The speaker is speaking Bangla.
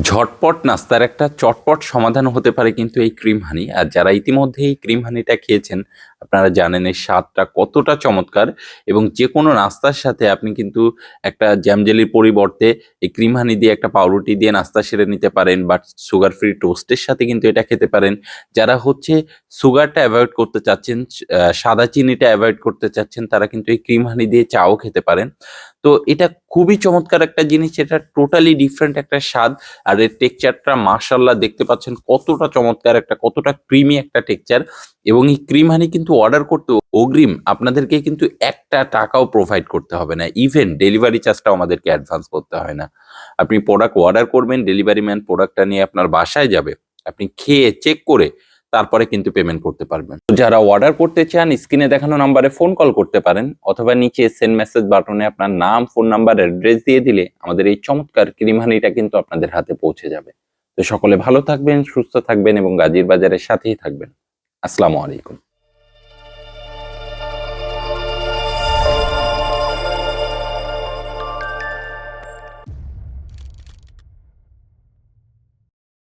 ঝটপট নাস্তার একটা চটপট সমাধান হতে পারে কিন্তু এই ক্রিম হানি আর যারা ইতিমধ্যে এই ক্রিম হানিটা খেয়েছেন আপনারা জানেন এই স্বাদটা কতটা চমৎকার এবং যে কোনো নাস্তার সাথে আপনি কিন্তু একটা জ্যাম জেলির পরিবর্তে এই ক্রিম হানি দিয়ে একটা পাউরুটি দিয়ে নাস্তা সেরে নিতে পারেন বা সুগার ফ্রি টোস্টের সাথে কিন্তু এটা খেতে পারেন। যারা হচ্ছে সুগারটা অ্যাভয়েড করতে চাচ্ছেন সাদা চিনিটা অ্যাভয়েড করতে চাচ্ছেন, তারা কিন্তু এই ক্রিম হানি দিয়ে চাও খেতে পারেন। তো এটা খুবই চমৎকার একটা জিনিস, এটা টোটালি ডিফারেন্ট একটা স্বাদ আর এর টেক্সচারটা মার্শাল্লাহ দেখতে পাচ্ছেন কতটা চমৎকার একটা, কতটা ক্রিমি একটা টেক্সচার এবং এই ক্রিম হানি কিন্তু অর্ডার করতে অগ্রিম, আপনাদেরকে কিন্তু একটা টাকাও প্রোভাইড করতে হবে না। ইভেন ডেলিভারি চার্জটাও আমাদেরকে অ্যাডভান্স করতে হয় না। আপনি প্রোডাক্ট অর্ডার করবেন ডেলিভারি ম্যান প্রোডাক্টটা নিয়ে আপনার বাসায় যাবে, আপনি খেয়ে চেক করে তারপরে কিন্তু পেমেন্ট করতে পারবেন। যারা অর্ডার করতে চান স্ক্রিনে দেখানো নাম্বারে ফোন কল করতে পারেন, অথবা নিচে সেন্ড মেসেজ বাটনে আপনার নাম ফোন নাম্বার অ্যাড্রেস দিয়ে দিলে আমাদের এই চমৎকার ক্রিমহানিটা কিন্তু আপনাদের হাতে পৌঁছে যাবে। তো সকলে ভালো থাকবেন, সুস্থ থাকবেন এবং গাজীর বাজারের সাথেই থাকবেন। আসসালামু আলাইকুম।